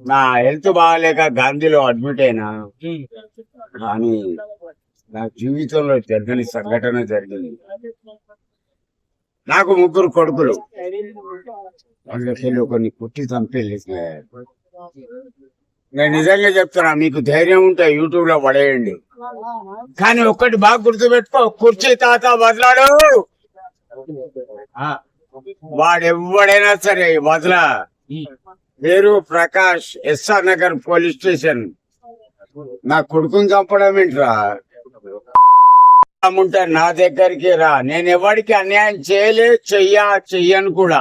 నా హెల్త్ బాగాలేక గాంధీలో అడ్మిట్ అయినా కానీ నా జీవితంలో జరగని సంఘటన జరిగింది. నాకు ముగ్గురు కొడుకులు. వాళ్ళకెళ్ళి కొన్ని పుట్టి చంపేసి నేను నిజంగా చెప్తున్నా మీకు ధైర్యం ఉంటే యూట్యూబ్లో పడేయండి. కానీ ఒక్కటి బాగా గుర్తుపెట్టుకో కుర్చీ తాత వదలాడు. వాడెవ్వడైనా సరే వదలా. పేరు Prakash SR Nagar police station. నా కొడుకుని చంపడం ఏంట్రా? ఉంటే నా దగ్గరికి రా. నేను ఎవరికి అన్యాయం చేయలే చెయ్యా చెయ్యను కూడా.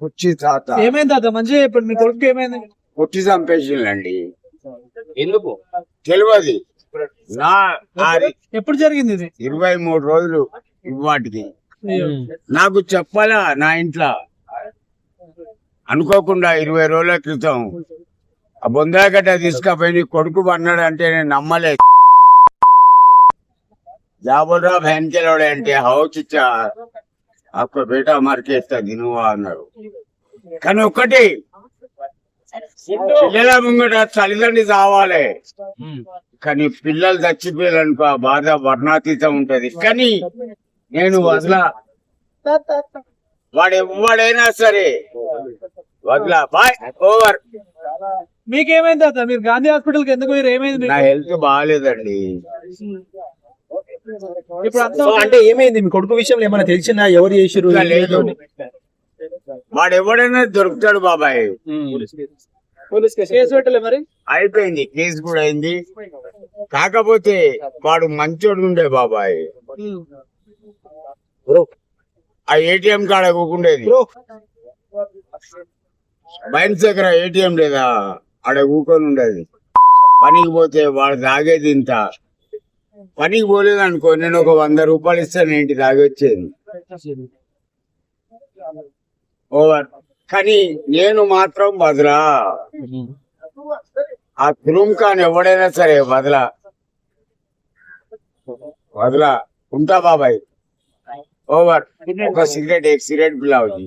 కుర్చీ తాత. ఏమైంది తాత? మంచిగా ఇప్పుడు మీ కొడుకు ఏమైంది? కుర్చీ చంపేసిందండి ఎందుకు? తెలియదు నా ఎప్పుడు జరిగింది ఇది? ఇరవై మూడు రోజులు ఇవాటికి నాకు చెప్పాలా నా ఇంట్లో? అనుకోకుండా ఇరవై రోజుల క్రితం ఆ బొందాగడ్డ తీసుకపోయి నీ కొడుకు పన్నాడు అంటే నేను నమ్మలే. జాబురా భయన్కెలోడే అంటే హౌ చిచ్చా బేట మార్కేస్తా దినువా అన్నాడు. కానీ ఒక్కటి పిల్లల ముంగట తల్లిదండ్రి కావాలి కానీ పిల్లలు చచ్చిపోయారు అనుకో ఆ బాధ వర్ణాతీతం ఉంటది. కానీ నేను వదలా. వాడు ఎవడైనా సరే వదలా బాయ్ ఓవర్. మీకేమైంది తాత? మీరు గాంధీ హాస్పిటల్కి ఎందుకు మీరు ఏమైంది నా? హెల్త్ బాగాలేదండి. ఇప్పుడు అంతా అంటే ఏమైంది? మీ కొడుకు విషయంలో ఏమైనా తెలిసిందా? ఎవరు చేసిరు లేదు. వాడు ఎవడైనా దొరుకుతాడు బాబాయ్. పోలీస్ కేసు పెట్టలే మరి? అయిపోయింది. కేసు కూడా అయింది. కాకపోతే వాడు మంచోడు ఉండే బాబాయ్. బ్రో. ఆ ఏటీఎం కూకుండేది బ్రో. బయట దగ్గర ఏటీఎం లేదా ఆడ ఊకొని ఉండేది. పనికి పోతే వాడు తాగేది ఇంత. పనికి పోలేదు అనుకో నేను ఒక వంద రూపాయలు ఇస్తాను ఏంటి తాగి వచ్చేది ఓవర్. కానీ నేను మాత్రం బదులా ఆ తురుం కాని ఎవడైనా సరే బదులా. వదలా ఉంటా బాబాయ్. ఓవర్. ఒక సిగరెట్ ఎక్ సిగరెట్ గులాబీ